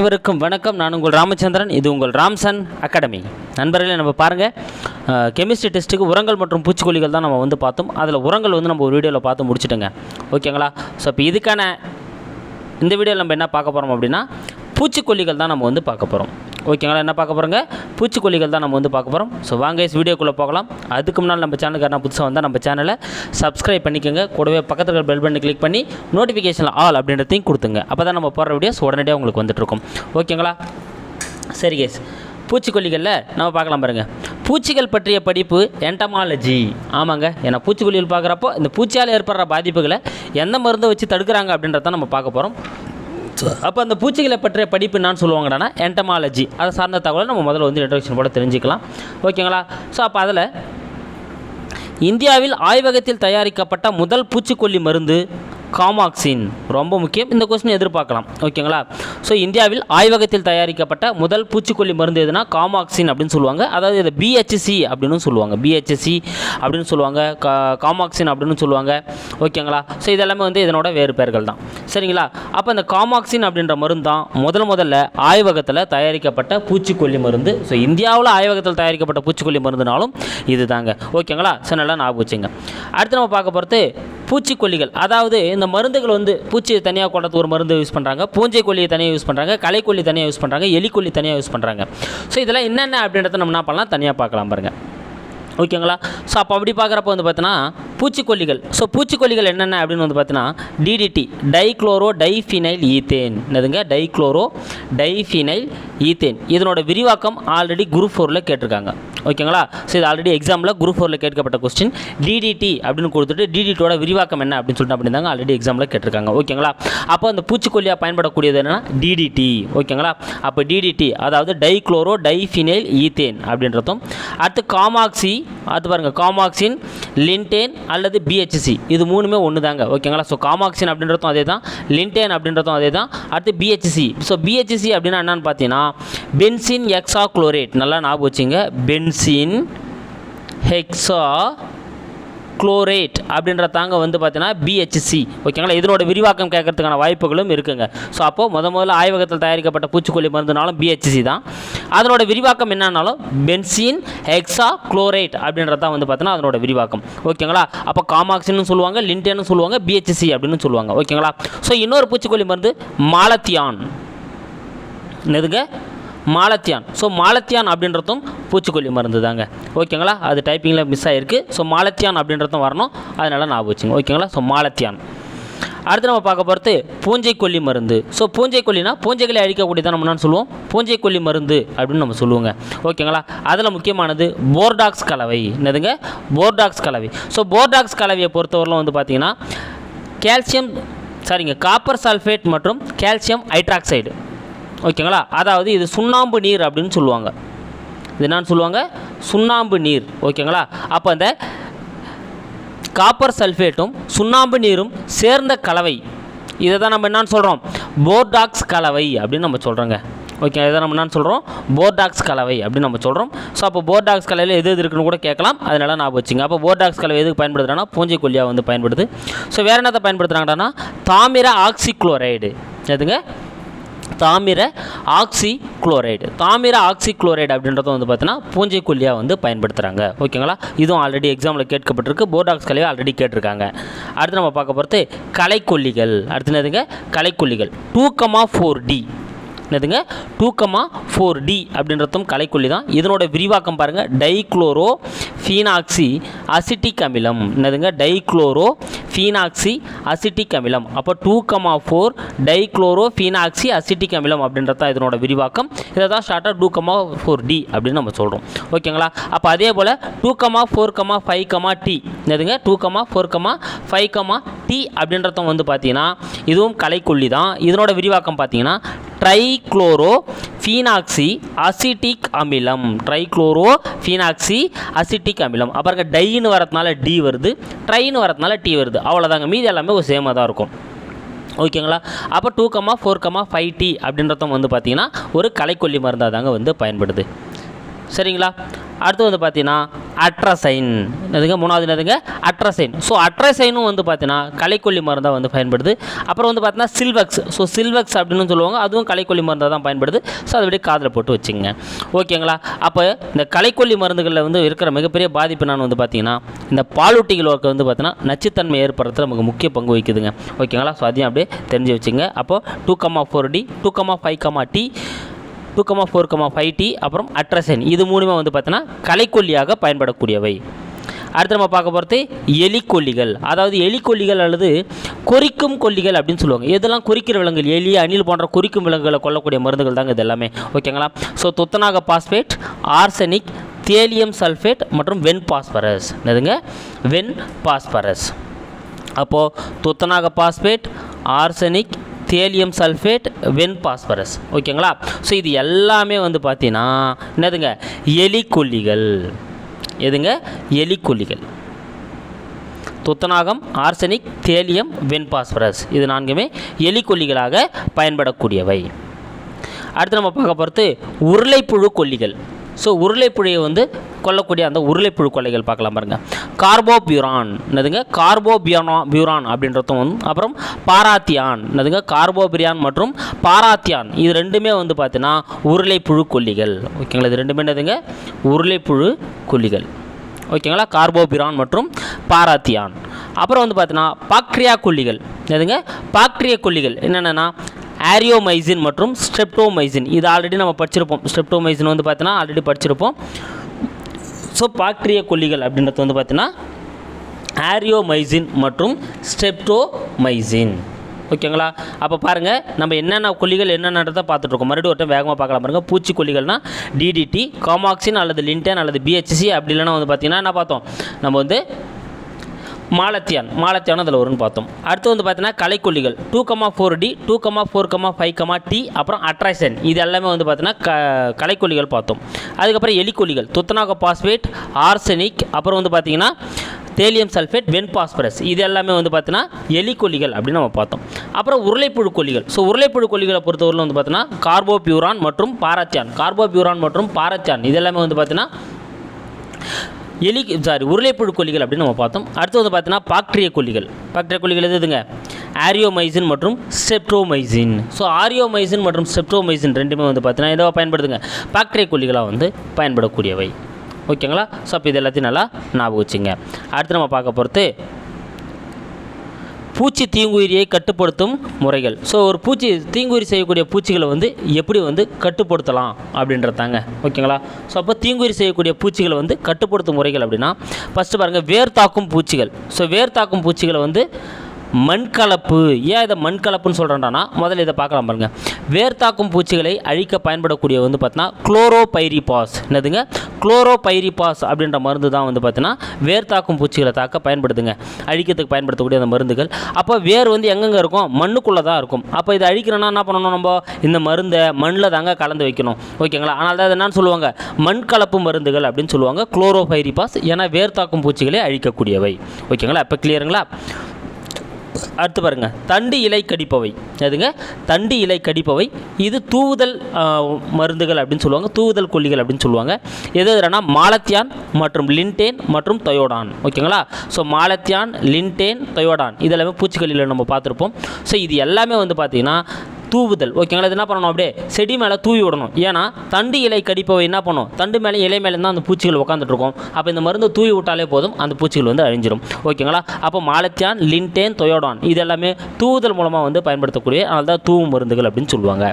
அனைவருக்கும் வணக்கம். நான் உங்கள் ராமச்சந்திரன். இது உங்கள் ராம்சன் அகாடமி. நண்பர்களே நம்ம பாருங்கள் கெமிஸ்ட்ரி டெஸ்ட்டுக்கு உரங்கள் மற்றும் பூச்சிக்கொல்லிகள் தான் நம்ம வந்து பார்த்தோம். அதில் உரங்கள் வந்து நம்ம ஒரு வீடியோவில் பார்த்து முடிச்சிட்டோங்க. ஓகேங்களா? ஸோ இப்போ இதுக்கான இந்த வீடியோவில் நம்ம என்ன பார்க்க போகிறோம் அப்படின்னா பூச்சிக்கொல்லிகள் தான் நம்ம வந்து பார்க்க போகிறோம் ஓகேங்களா என்ன பார்க்க போகிறோங்க பூச்சிக்கொல்லிகள் தான் நம்ம வந்து பார்க்க போகிறோம் ஸோ வாங்க இஸ் வீடியோக்குள்ளே போகலாம். அதுக்கு முன்னால் நம்ம சேனலுக்கு யாரா புதுசாக வந்தால் நம்ம சேனலை சப்ஸ்கிரைப் பண்ணிக்கோங்க. கூடவே பக்கத்தில் இருக்கிற பெல் பண்ணி கிளிக் பண்ணி நோட்டிஃபிகேஷன் ஆல் அப்படின்றதையும் கொடுத்துங்க. அப்போ தான் நம்ம போடுற வீடியோஸ் உடனடியாக உங்களுக்கு வந்துட்டுருக்கும் ஓகேங்களா? சரி கேஸ் பூச்சிக்கொல்லிகளில் நம்ம பார்க்கலாம் பாருங்கள் பூச்சிகள் பற்றிய படிப்பு என்டமாலஜி ஆமாங்க. ஏன்னா பூச்சிக்கொல்லிகள் பார்க்குறப்போ இந்த பூச்சியால் ஏற்படுற பாதிப்புகளை எந்த மருந்தை வச்சு தடுக்கிறாங்க அப்படின்றத நம்ம பார்க்க போகிறோம் அப்போ அந்த பூச்சிகளை பற்றிய படிப்பு என்னன்னு சொல்லுவாங்கன்னா என்டமாலஜி அதை சார்ந்த தகவலை நம்ம முதல்ல வந்து இன்ட்ரடக்ஷன் போட தெரிஞ்சுக்கலாம். ஓகேங்களா ஸோ அப்போ அதில் இந்தியாவில் ஆய்வகத்தில் தயாரிக்கப்பட்ட முதல் பூச்சிக்கொல்லி மருந்து காமாக்சின். ரொம்ப முக்கியம். இந்த கொஸ்டின் எதிர்பார்க்கலாம். ஓகேங்களா? ஸோ இந்தியாவில் ஆய்வகத்தில் தயாரிக்கப்பட்ட முதல் பூச்சிக்கொல்லி மருந்து எதுனா காமாக்சின் அப்படின்னு சொல்லுவாங்க. அதாவது இதை பிஹெச்சி அப்படின்னு சொல்லுவாங்க. பிஹெச்சி அப்படின்னு சொல்லுவாங்க. கா காமாக்சின் அப்படின்னு சொல்லுவாங்க. ஓகேங்களா? ஸோ இதெல்லாமே வந்து இதனோட வேறு பெயர்கள் தான். சரிங்களா? அப்போ இந்த காமாக்சின் அப்படின்ற மருந்து தான் முதல் முதல்ல ஆய்வகத்தில் தயாரிக்கப்பட்ட பூச்சிக்கொல்லி மருந்து. ஸோ இந்தியாவில் ஆய்வகத்தில் தயாரிக்கப்பட்ட பூச்சிக்கொல்லி மருந்துனாலும் இது தாங்க ஓகேங்களா? ஸோ நல்லா ஞாபகம் வச்சுங்க. அடுத்து நம்ம பார்க்க போகிறது பூச்சிக்கொல்லிகள். அதாவது இந்த மருந்துகள் வந்து பூச்சி தனியாக கொண்டது ஒரு மருந்து யூஸ் பண்ணுறாங்க பூஞ்சை கொல்லியை தனியாக யூஸ் பண்ணுறாங்க களைக்கொல்லி தனியாக யூஸ் பண்ணுறாங்க எலிக்கொல்லி தனியாக யூஸ் பண்ணுறாங்க ஸோ இதெல்லாம் என்னென்ன அப்படின்றத நம்ம என்ன பண்ணலாம்? தனியாக பார்க்கலாம் பாருங்கள் ஓகேங்களா ஸோ அப்போ அப்படி பார்க்குறப்ப வந்து பார்த்தீங்கன்னா பூச்சிக்கொல்லிகள். ஸோ பூச்சிக்கொல்லிகள் என்னென்ன அப்படின்னு வந்து பார்த்தீங்கன்னா டிடிடி டைக்ளோரோ டைஃபினைல் ஈத்தேன் என்னதுங்க? டைக்ளோரோ டைஃபினைல் ஈத்தேன் இதனோட விரிவாக்கம் ஆல்ரெடி குரூப் ஃபோரில் கேட்டிருக்காங்க. ஓகேங்களா? ஸோ இது ஆல்ரெடி எக்ஸாமில் குரூப் ஃபோரில் கேட்கப்பட்ட கொஸ்டின் டிடிடி அப்படின்னு கொடுத்துட்டு டிடிடியோட விரிவாக்கம் என்ன அப்படின்னு சொல்லிட்டு அப்படிந்தாங்க ஆல்ரெடி எக்ஸாமில் கேட்டிருக்காங்க. ஓகேங்களா? அப்போ அந்த பூச்சிக்கொல்லியாக பயன்படக்கூடியது என்னன்னா டிடிடி ஓகேங்களா? அப்போ டிடிடி அதாவது டைக்ளோரோ டைஃபினைல் ஈத்தேன் அப்படின்றதும். அடுத்து காமாக்சி அது பாருங்கள் காமாக்சின் லின்டேன் அல்லது பிஹெச்சி இது மூணுமே ஒன்று தாங்க ஓகேங்களா? ஸோ காமாக்சின் அப்படின்றதும் அதே தான் லின்டேன் அப்படின்றதும் அதே தான் அடுத்து பிஹெச்சி ஸோ பிஹெச்சி அப்படின்னா என்னன்னு பார்த்தீங்கன்னா பென்சின் எக்ஸா குளோரேட் நல்லா ஞாபகம் வச்சுங்க. பென் பென்சின் ஹெக்ஸா குளோரேட் அப்படின்ற தாங்க வந்து பார்த்தீங்கன்னா பிஹெச்சி ஓகேங்களா இதனோட விரிவாக்கம் கேட்கறதுக்கான வாய்ப்புகளும் இருக்குங்க. ஸோ அப்போது முத முதல்ல ஆய்வகத்தில் தயாரிக்கப்பட்ட பூச்சிக்கொல்லி மருந்துனாலும் பிஹெச்சி தான். அதனோட விரிவாக்கம் என்னன்னாலும் பென்சின் ஹெக்ஸா குளோரேட் அப்படின்றது தான் வந்து பார்த்தீங்கன்னா அதனோட விரிவாக்கம். ஓகேங்களா அப்போ காமாக்சின்னு சொல்லுவாங்க லிண்டேன்னு சொல்லுவாங்க பிஹெச்சி அப்படின்னு சொல்லுவாங்க. ஓகேங்களா ஸோ இன்னொரு பூச்சிக்கொல்லி மருந்து மாலத்தியான். என்னதுங்க? மாலத்தியான். ஸோ மாலத்தியான் அப்படின்றதும் பூச்சிக்கொல்லி மருந்து தாங்க ஓகேங்களா? அது டைப்பிங்கில் மிஸ் ஆகிருக்கு ஸோ மாலத்தியான் அப்படின்றதும் வரணும். அதனால் ஞாபகம் வச்சுங்க ஓகேங்களா? So malathion. அடுத்து நம்ம பார்க்க போகிறது பூஞ்சைக்கொல்லி மருந்து. ஸோ பூஞ்சை கொல்லினா பூஞ்சைகளை அழிக்கக்கூடியதான் நம்ம என்ன சொல்லுவோம்? பூஞ்சைக்கொல்லி மருந்து அப்படின்னு நம்ம சொல்லுவோங்க. ஓகேங்களா? அதில் முக்கியமானது போர்டாக்ஸ் கலவை. என்னதுங்க? போர்டாக்ஸ் கலவை. ஸோ போர்டாக்ஸ் கலவையை பொறுத்தவரையிலும் வந்து பார்த்தீங்கன்னா கால்சியம் சாரிங்க காப்பர் சல்ஃபேட் மற்றும் கால்சியம் ஹைட்ராக்சைடு. ஓகேங்களா? அதாவது இது சுண்ணாம்பு நீர் அப்படின்னு சொல்லுவாங்க. இது என்னன்னு சொல்லுவாங்க? சுண்ணாம்பு நீர். ஓகேங்களா? அப்போ அந்த காப்பர் சல்ஃபேட்டும் சுண்ணாம்பு நீரும் சேர்ந்த கலவை. இதை தான் நம்ம என்னன்னு சொல்கிறோம் போர்டாக்ஸ் கலவை அப்படின்னு நம்ம சொல்கிறோங்க ஓகே இதை நம்ம என்னன்னு சொல்கிறோம் போர்டாக்ஸ் கலவை அப்படின்னு நம்ம சொல்கிறோம் ஸோ அப்போ போர்டாக்ஸ் கலவையில் எது எது இருக்குன்னு கூட கேட்கலாம். அதனால நான் வச்சுங்க. அப்போ போர்டாக்ஸ் கலவை எதுக்கு பயன்படுத்துகிறாங்கன்னா பூஞ்சை கொல்லியாக வந்து பயன்படுது. ஸோ வேறு என்னத்தை பயன்படுத்துகிறாங்கன்னா தாமிர ஆக்சிக்ளோரைடு. எதுங்க தாமிர ஆக்சி குளோரைடு தாமிர ஆக்சி குளோரைடு அப்படின்றதும் வந்து பார்த்தீங்கன்னா பூஞ்சை கொல்லியாக வந்து பயன்படுத்துகிறாங்க ஓகேங்களா? இதுவும் ஆல்ரெடி எக்ஸாமில் கேட்கப்பட்டிருக்கு. போர்டாக்ஸ் கலையை ஆல்ரெடி கேட்டிருக்காங்க. அடுத்து நம்ம பார்க்க போகிறது கலைக்கொல்லிகள் அடுத்து என்னதுங்க? கலைக்கொல்லிகள் டூக்கமா ஃபோர் டி. என்னதுங்க? டூக்கமா ஃபோர் டி அப்படின்றதும் கலைக்கொல்லி தான் இதனோட விரிவாக்கம் பாருங்கள் டைக்ளோரோ ஃபீனாக்சி அசிட்டிக் அமிலம். என்னதுங்க? டைக்ளோரோ ஃபீனாக்சி அசிட்டிக் அமிலம். அப்போ two comma four dichloro phenoxy acetic அமிலம் அப்படின்றது தான் இதனோட விரிவாக்கம். இதை தான் ஷார்ட்டாக டூ கமா ஃபோர் டி அப்படின்னு நம்ம சொல்கிறோம் ஓகேங்களா அப்போ அதே போல் two comma four comma five comma D என்னதுங்க? Two comma four comma five comma D அப்படின்றதும் வந்து பார்த்தீங்கன்னா இதுவும் கலைக்கொல்லி தான். இதனோட விரிவாக்கம் பார்த்தீங்கன்னா ட்ரைக்ளோரோ ஃபீனாக்சி அசிட்டிக் அமிலம். ட்ரைக்ளோரோ ஃபீனாக்சி அசிட்டிக் அமிலம். அப்புறம் டைன்னு வரதுனால டி வருது ட்ரைன்னு வரதுனால டி வருது. அவ்வளோதாங்க மீதி எல்லாமே ஒரு சேமாக தான் இருக்கும். ஓகேங்களா? அப்போ two comma four comma five T அப்படின்றதும் வந்து பார்த்திங்கன்னா ஒரு கலைக்கொல்லி மருந்தாக தாங்க வந்து பயன்படுது. சரிங்களா? அடுத்து வந்து பார்த்தீங்கன்னா அட்ரசைன். எதுங்க மூணாவது என்னதுங்க? அட்ரசைன். ஸோ அட்ரசைனும் வந்து பார்த்தீங்கன்னா களைக்கொல்லி மருந்தாக வந்து பயன்படுது. அப்புறம் வந்து பார்த்தீங்கன்னா சில்வக்ஸ். ஸோ சில்வக்ஸ் அப்படின்னு சொல்லுவாங்க. அதுவும் களைக்கொல்லி மருந்தாக தான் பயன்படுது. ஸோ அதை விட காதில் போட்டு வச்சுங்க. ஓகேங்களா? அப்போ இந்த களைக்கொல்லி மருந்துகளில் வந்து இருக்கிற மிகப்பெரிய பாதிப்பு நான் வந்து பார்த்தீங்கன்னா இந்த பாலூட்டிகள் ஒர்க்கு வந்து பார்த்தீங்கன்னா நச்சுத்தன்மை ஏற்படுறதுல நமக்கு முக்கிய பங்கு வகிக்குதுங்க. ஓகேங்களா? ஸோ அதையும் அப்படியே தெரிஞ்சு வச்சுங்க. அப்போ two comma four D two comma five comma T two comma four comma five T அப்புறம் அட்ரசன் இது மூணுமே வந்து பார்த்தீங்கன்னா கலைக்கொல்லியாக பயன்படக்கூடியவை. அடுத்து நம்ம பார்க்க போகிறது எலிக்கொல்லிகள் அதாவது எலிக்கொல்லிகள் அல்லது கொறிக்கும் கொல்லிகள் அப்படின்னு சொல்லுவாங்க. இதெல்லாம் குறிக்கிற விலங்குகள் எலி அணில் போன்ற குறிக்கும் விலங்குகளை கொல்லக்கூடிய மருந்துகள் தாங்க இது எல்லாமே. ஓகேங்களா ஸோ துத்தநாக பாஸ்பேட் ஆர்சனிக் தேலியம் சல்ஃபேட் மற்றும் வெண் பாஸ்பரஸ் என்னதுங்க? வெண் பாஸ்பரஸ் அப்போது துத்தநாக பாஸ்பேட் ஆர்சனிக் தேலியம் சல்ஃபேட் வெண் பாஸ்பரஸ். ஓகேங்களா? ஸோ இது எல்லாமே வந்து பார்த்தீங்கன்னா என்னதுங்க? எலிக்கொல்லிகள். எதுங்க? எலிக்கொல்லிகள். துத்தநாகம் ஆர்சனிக் தேலியம் வென் பாஸ்பரஸ். இது நான்குமே எலிக்கொல்லிகளாக பயன்படக்கூடியவை. அடுத்து நம்ம பார்க்க போகிறது உருளைப்புழு கொல்லிகள். ஸோ உருளைப்புழியை வந்து கொல்லக்கூடிய அந்த உருளைப்புழு கொல்லைகள் பார்க்கலாம் பாருங்கள் கார்போபியூரான் என்னதுங்க? கார்போபியானோ பியூரான் அப்படின்றதும் வந்து அப்புறம் பாராத்தியான் என்னதுங்க? கார்போபிரியான் மற்றும் பாராத்தியான் இது ரெண்டுமே வந்து பார்த்தீங்கன்னா உருளைப்புழு கொல்லிகள். ஓகேங்களா? இது ரெண்டுமே என்னதுங்க? உருளைப்புழு கொல்லிகள். ஓகேங்களா? கார்போபிரான் மற்றும் பாராத்தியான். அப்புறம் வந்து பார்த்தீங்கன்னா பாக்டீரியா கொல்லிகள். எதுங்க பாக்டீரியா கொல்லிகள். என்னென்னா ஆரியோமைசின் மற்றும் ஸ்ட்ரெப்டோமைசின். இது ஆல்ரெடி நம்ம படிச்சிருப்போம். ஸ்ட்ரெப்டோமைசின் வந்து பார்த்தீங்கன்னா ஆல்ரெடி படிச்சிருப்போம். ஸோ பாக்டீரிய கொல்லிகள் அப்படின்றது வந்து பார்த்தீங்கன்னா ஆரியோமைசின் மற்றும் ஸ்ட்ரெப்டோமைசின். ஓகேங்களா? அப்போ பாருங்கள் நம்ம என்னென்ன கொல்லிகள் என்னென்னதை பார்த்துட்டு இருக்கோம். மறுபடியும் ஒரு வேகமாக பார்க்கலாம் பாருங்கள் பூச்சி டிடிடி காமாக்சின் அல்லது லிண்டன் அல்லது பிஹெச்சி அப்படி இல்லைன்னா வந்து பார்த்திங்கன்னா என்ன பார்த்தோம்? நம்ம வந்து மாலத்தியான். மாலத்தியான் அதில் வரும்னு பார்த்தோம். அடுத்து வந்து பார்த்தீங்கன்னா கலைக்கொல்லிகள். Two comma four D two comma four comma five comma T அப்புறம் அட்ராக்ஷன் இது எல்லாமே வந்து பார்த்தீங்கன்னா க கலைக்கொல்லிகள் பார்த்தோம். அதுக்கப்புறம் எலிக்கொல்லிகள். துத்தநாக பாஸ்பேட் ஆர்சனிக் அப்புறம் வந்து பார்த்தீங்கன்னா தேலியம் சல்ஃபேட் வென் பாஸ்பரஸ் இது எல்லாமே வந்து பார்த்தீங்கன்னா எலிக்கொல்லிகள் அப்படின்னு நம்ம பார்த்தோம். அப்புறம் உருளைப்புழு கொல்லிகள். ஸோ உருளைப்புழு கொல்லிகளை பொறுத்தவரையில் வந்து பார்த்தீங்கன்னா கார்போபியூரான் மற்றும் பாராச்சான் கார்போபியூரான் மற்றும் பாராச்சான் இது எல்லாமே வந்து பார்த்தீங்கன்னா எலி சாரி உருளைப்புழு கொல்லிகள் அப்படின்னு நம்ம பார்த்தோம். அடுத்து வந்து பார்த்தீங்கன்னா பாக்டீரிய கொல்லிகள். பாக்டீரிய கொல்லிகள் எது எதுங்க? ஆரியோமைசின் மற்றும் செப்ட்ரோமைசின் ஸோ ஆரியோமைசின் மற்றும் செப்ட்ரோமைசின் ரெண்டுமே வந்து பார்த்தீங்கன்னா எதுவாக பயன்படுத்துங்க பாக்டீரிய கொல்லிகளாக வந்து பயன்படக்கூடியவை. ஓகேங்களா? ஸோ அப்போ இது எல்லாத்தையும் நல்லா ஞாபகம் வச்சுங்க. அடுத்து நம்ம பார்க்க போகிறது பூச்சி தீங்குயிரியை கட்டுப்படுத்தும் முறைகள். ஸோ ஒரு பூச்சி தீங்குயிரி செய்யக்கூடிய பூச்சிகளை வந்து எப்படி வந்து கட்டுப்படுத்தலாம் அப்படின்றதாங்க. ஓகேங்களா? ஸோ அப்போ தீங்குயிரி செய்யக்கூடிய பூச்சிகளை வந்து கட்டுப்படுத்தும் முறைகள் அப்படின்னா ஃபஸ்ட்டு பாருங்கள் வேர் தாக்கும் பூச்சிகள். ஸோ வேர் தாக்கும் பூச்சிகளை வந்து மண்கலப்பு. ஏன் இதை மண்கலப்புன்னு சொல்கிறேன்டானா முதல்ல இதை பார்க்கலாம் பாருங்கள் வேர் தாக்கும் பூச்சிகளை அழிக்க பயன்படக்கூடிய வந்து பார்த்தீங்கன்னா குளோரோபைரிபாஸ் என்னதுங்க? குளோரோபைரிபாஸ் அப்படின்ற மருந்து தான் வந்து பார்த்தீங்கன்னா வேர் தாக்கும் பூச்சிகளை தாக்க பயன்படுதுங்க. அழிக்கிறதுக்கு பயன்படுத்தக்கூடிய அந்த மருந்துகள். அப்போ வேர் வந்து எங்கெங்கே இருக்கும்? மண்ணுக்குள்ளே தான் இருக்கும். அப்போ இதை அழிக்கிறோன்னா என்ன பண்ணணும் நம்ம? இந்த மருந்தை மண்ணில் தாங்க கலந்து வைக்கணும். ஓகேங்களா? ஆனால் தான் என்னன்னு சொல்லுவாங்க? மண் கலப்பு மருந்துகள் அப்படின்னு சொல்லுவாங்க. குளோரோபைரிபாஸ் ஏன்னா வேர் தாக்கும் பூச்சிகளை அழிக்கக்கூடியவை. ஓகேங்களா? இப்போ கிளியருங்களா அடுத்து பாருங்க. தண்டு இலை கடிப்பவை. எதுங்க தண்டு இலை கடிப்பவை. இது தூவுதல் மருந்துகள் அப்படின்னு சொல்லுவாங்க. தூவுதல் கொல்லிகள் அப்படின்னு சொல்லுவாங்க. எது எதுனா? மாலத்தியான் மற்றும் லின்டேன் மற்றும் தயோடான். ஓகேங்களா? So malathion lindane thiodan. இதெல்லாமே பூச்சிக்கொல்லியில் நம்ம பார்த்துருப்போம். ஸோ இது எல்லாமே வந்து பார்த்திங்கன்னா தூவுதல். ஓகேங்களா இது என்ன பண்ணணும்? அப்படியே செடி மேலே தூவி விடணும். ஏன்னா தண்டு இலை கடிப்பவை என்ன பண்ணும்? தண்டு மேலே இலை மேலே தான் அந்த பூச்சிகள் உட்காந்துட்டு இருக்கும் அப்போ இந்த மருந்து தூவி விட்டாலே போதும் அந்த பூச்சிகள் வந்து அழிஞ்சிடும் ஓகேங்களா அப்போ மாலத்தியான் லின்டேன் தொயோடான் இது எல்லாமே தூவுதல் மூலமாக வந்து பயன்படுத்தக்கூடிய அதனால தான் தூவு மருந்துகள் அப்படின்னு சொல்லுவாங்க.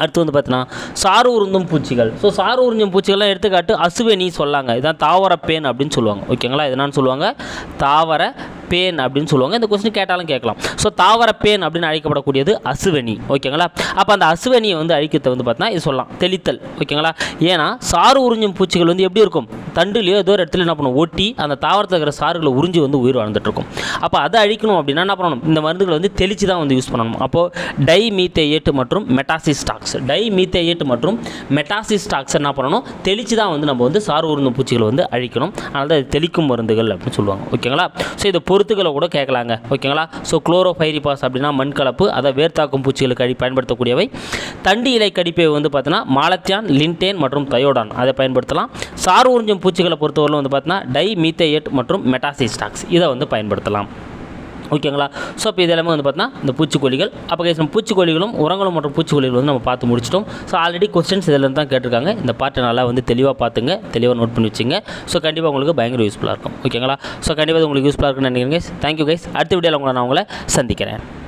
அடுத்து வந்து பார்த்தீங்கன்னா சாறு உறிஞ்சும் பூச்சிகள். ஸோ சாறு உறிஞ்சும் பூச்சிகள்லாம் எடுத்துக்காட்டு அசுவனி சொல்லாங்க. இதான் தாவர பேன் அப்படின்னு சொல்லுவாங்க. ஓகேங்களா? இது சொல்லுவாங்க? தாவர பேன் அப்படின்னு சொல்லுவாங்க. இந்த கொஸ்டின் கேட்டாலும் கேட்கலாம். ஸோ தாவர பேன் அப்படின்னு அழைக்கப்படக்கூடியது அசுவனி ஓகேங்களா? அப்போ அந்த அசுவனியை வந்து அழிக்கிறத வந்து பார்த்தீங்கன்னா இது சொல்லலாம். தெளித்தல். ஓகேங்களா? ஏன்னா சாறு உறிஞ்சும் பூச்சிகள் வந்து எப்படி இருக்கும்? தண்டுலையோ ஏதோ ஒரு இடத்துல என்ன பண்ணும்? ஒட்டி அந்த தாவரத்தில் இருக்கிற சாறுகளை உறிஞ்சி வந்து உயிர் வாழ்ந்துட்டு இருக்கும் அப்போ அதை அழிக்கணும் அப்படின்னா என்ன பண்ணணும்? இந்த மருந்துகளை வந்து தெளித்து தான் வந்து யூஸ் பண்ணணும். அப்போது டை மற்றும் மெட்டாசிஸ்டாக் டை மீத்தேயேட் மற்றும் மெட்டாசிஸ்டாக்ஸ் என்ன பண்ணணும்? தெளித்து தான் வந்து நம்ம வந்து சாறு உருந்து பூச்சிகளை வந்து அழிக்கணும். அதனால தான் தெளிக்கும் மருந்துகள் அப்படின்னு சொல்லுவாங்க. ஓகேங்களா? ஸோ இதை பொறுத்துக்களை கூட கேட்கலாங்க. ஓகேங்களா? ஸோ குளோரோஃபைரிபாஸ் அப்படின்னா மண் கலப்பு அதை வேர்த்தாக்கும் பூச்சிகளுக்கு அடி பயன்படுத்தக்கூடியவை. தண்டி இலை கடிப்பை வந்து பார்த்தீங்கன்னா மாலத்தியான் லின்டேன் மற்றும் தயோடான் அதை பயன்படுத்தலாம். சார் உறிஞ்சும் பூச்சிகளை பொறுத்தவரை வந்து பார்த்தீங்கன்னா டை மீத்தேயட் மற்றும் மெட்டாசிஸ்டாக்ஸ் இதை வந்து பயன்படுத்தலாம். ஓகேங்களா? ஸோ இப்போ இது எல்லாமே வந்து பார்த்தீங்கன்னா இந்த பூச்சிக்கொல்லிகள் அப்போ கேஸ் நம்ம பூச்சிக்கொல்லிகளும் உரங்களும் மற்றும் பூச்சிக்கொல்லிகள் வந்து நம்ம பார்த்து முடிச்சிட்டோம். ஸோ ஆல்ரெடி கொஸ்டின்ஸ் இதில் தான் கேட்டிருக்காங்க. இந்த பாட்டை நல்லா வந்து தெளிவாக பார்த்துங்க. தெளிவாக நோட் பண்ணி வச்சுங்க. ஸோ கண்டிப்பாக உங்களுக்கு பயங்கர யூஸ்ஃபுல்லாக இருக்கும். ஓகேங்களா? ஸோ கண்டிப்பாக இது உங்களுக்கு யூஸ்ஃபுல்லாக இருக்குன்னு நினைக்கிறேன் கைஸ் தேங்க்யூ கைஸ் அடுத்த வீடியோவில் உங்களை நான் உங்களை சந்திக்கிறேன்.